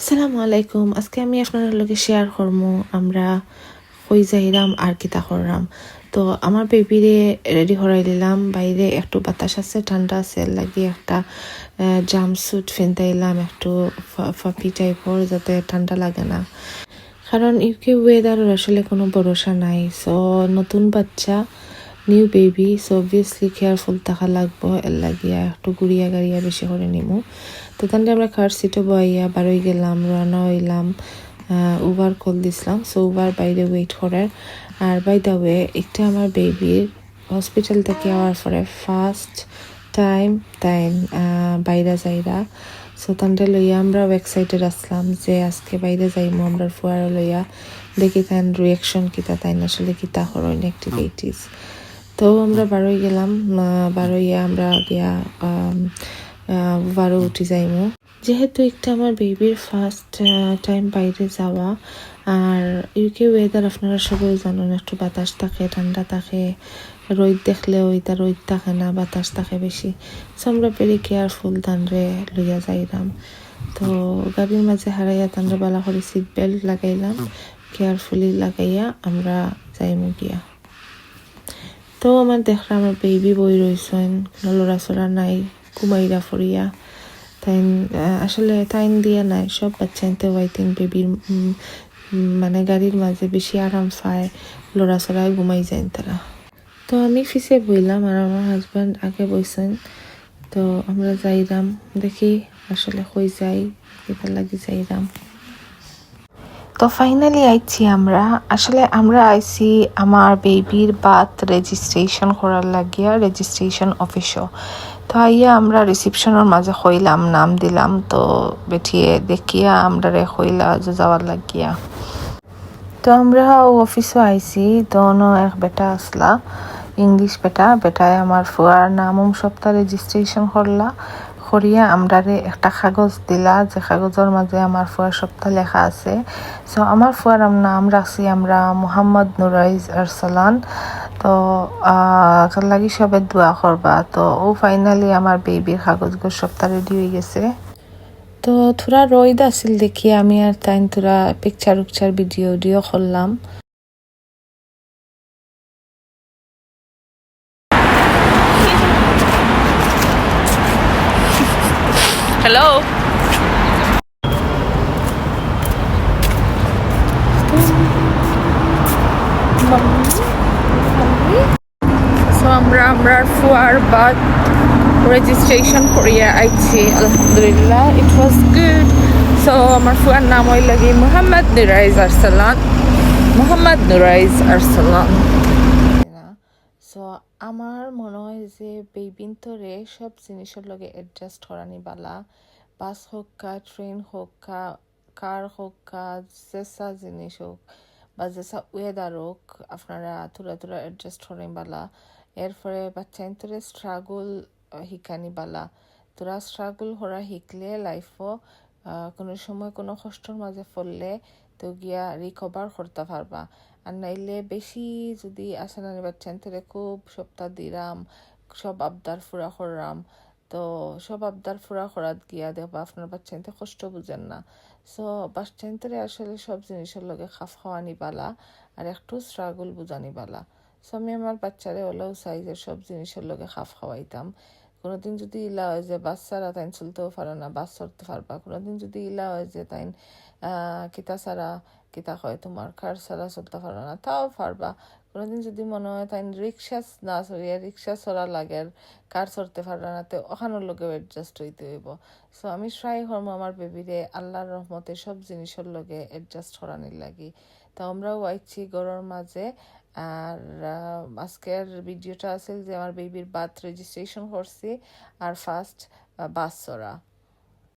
আসসালামু আলাইকুম। আজকে আমি আপনাদের লগে শেয়ার করব আমরা কই যাইরাম আর কিতা করলাম তো আমার বেবিরে রেডি করাই দিলাম। বাইরে একটু বাতাস আছে, ঠান্ডা আছে, লাগি একটা জাম স্যুট ফেন্তাইলাম একটু ফাপি টাইপর যাতে ঠান্ডা লাগে না। কারণ ইউকে ওয়েদারের আসলে কোনো ভরসা নাই। সো নতুন বাচ্চা new baby so obviously careful থাকা লাগবো এর লাগিয়া একটু গুড়িয়া গাড়িয়া বেশি করে নিমু তো তাহলে আমরা কার সিটে বইয়া বারোই গেলাম রানা হইলাম উবার কল দিছিলাম সো উবার বাইরে ওয়েট করার আর বাই দ্য ওয়ে একটা আমার বেবির হসপিটাল থেকে আওয়ার পরে ফার্স্ট টাইম তাইন বাইরা যাইরা সো তান্ডে লইয়া আমরা ওয়েবসাইটে আসলাম যে আজকে বাইরে যাইমু আমরা ফুয়ারে লইয়া দেখি তাই রিয়াকশন কিতা তাই আসলে কিতা হরইন অ্যাক্টিভিটিস তো আমরা বারোই গেলাম বারোইয়া আমরা গিয়া বারো উঠি যাইমু। যেহেতু একটা আমার বেবির ফার্স্ট টাইম বাইরে যাওয়া আর ইউকে ওয়েদার আপনারা সবাই জানেন একটু বাতাস থাকে ঠান্ডা থাকে রোদ দেখলেও ওইটা রোদ থাকে না বাতাস থাকে বেশি। সো আমরা ভেরি কেয়ারফুল তানরে লইয়া যাইলাম। তো গাড়ির মাঝে হারাইয়া তানরে বালা করে সিট বেল্ট লাগাইলাম। কেয়ারফুলি লাগাইয়া আমরা যাইমু গিয়া। তো আমার দেখলাম আমার বেবি বই রয়েছেন কোনো লড়াচড়া নাই কুমাইরা ফরিয়া তাই আসলে টাইম দিয়ে নাই সব বাচ্চা বাচ্চাইতে ওয়াইতিন বেবির মানে গাড়ির মাঝে বেশি আরাম পায় লড়াচড়ায় ঘুমাই যায় তারা তো আমি ফিসে বইলাম আর আমার হাজব্যান্ড আগে বইছেন তো আমরা যাইরাম, দেখি আসলে কই যাই কিতা লাগি যাইরাম তো ফাইনালি আইছি আমরা। আসলে আমরা আইছি আমার বেবির বার্থ রেজিস্ট্রেশন করার লাগিয়া রেজিস্ট্রেশন অফিসও তো আইয়া আমরা রিসিপশনের মাঝে হইলাম, নাম দিলাম। তো বেঠিয়ে দেখিয়া আমরা রে হইলা যে যাওয়ার লাগিয়া। তো আমরা ও অফিসও আইছি। দোনো এক বেটা আসলা, ইংলিশ বেটা। বেটায় আমার ফুয়ার নাম সপ্তাহ রেজিস্ট্রেশন করলা। করিয়া আমরারে একটা কাগজ দিলা, যে কাগজের মাঝে আমার ফুয়ার সপ্তাহ লেখা আছে। সো আমার ফুয়ার নাম রাখছি আমরা মোহাম্মদ নুরাইজ আরসালান তো লাগি সবে দোয়া করবা তো, ও ফাইনালি আমার বেবির কাগজগুলো সপ্তাহ রেডি হয়ে গেছে। তো থোড়া রইদ আছিল দেখি আমি আর তাই তোরা পিকচার উকচার ভিডিও উডিও করলাম Hello. সো আমরা আমরা ফুয়ার বাদ রেজিস্ট্রেশন করিয়া আইছি, আলহামদুলিল্লাহ ইট ওয়াজ গুড সো আমার ফুয়ার নাম হই লাগি মোহাম্মদ নুরাইজ আরসালান, মোহাম্মদ নুরাইজ আরসালান সো আমার মনে হয় যে বেবিন্তরে সব জিনিসের লগে অ্যাডজাস্ট করানি বালা। বাস হোক কা ট্রেন হোক কা কার হোক কা জেসা জিনিস হোক বা জেসা ওয়েদার হোক, আপনারা থোড়া থোড়া অ্যাডজাস্ট করেন বালা। এরপরে বাচ্চাইন্তরে স্ট্রাগল শিকানি বালা। তোরা স্ট্রাগল করা শিখলে লাইফও কোনো সময় কোনো কষ্টর মাঝে পড়লে তো গিয়া রিকভার করতে পারবা। আর নাইলে বেশি যদি আসানানি বাচ্চান থেকে খুব সপ্তাহ দিরাম, সব আবদার ফুরা কররাম। তো সব আবদার ফুরা করাত গিয়া দেখবা আপনার বাচ্চাইতে কষ্ট বুঝেন না। সো বাচ্চাইন্তরে আসলে সব জিনিসের লগে খাফ খাওয়ানি বালা আর একটু স্ট্রাগল বুঝানি বালা সো আমি আমার বাচ্চারে ওলাও সাইজের সব জিনিসের লগে খাফ খাওয়াইতাম। কোনোদিন যদি ইলা হয় যে বাচ্চারা তাইন চলতেও পারে না, বাস চড়তে পারবা কোনোদিন যদি ইলা হয় যে তাইন কিতা ছাড়া, কিতা হয় তোমার, কার ছাড়া চলতে পারো না, তাও পারবা। কোনোদিন যদি মনে হয় তাই রিক্সা না চড়িয়া, রিক্সা চড়া লাগে আর কার চড়তে পারবে না, তো ওখানোর লোকেও অ্যাডজাস্ট হইতে হইব। সো আমি ট্রাই করব আমার বেবিরে আল্লাহর রহমতে সব জিনিসের লগে অ্যাডজাস্ট করানির লাগি। তো আমরাও আইছি গরর মাঝে। আর আজকের ভিডিওটা আছে যে আমার বেবির বার্থ রেজিস্ট্রেশন করছি। আর ফার্স্ট বাস চড়া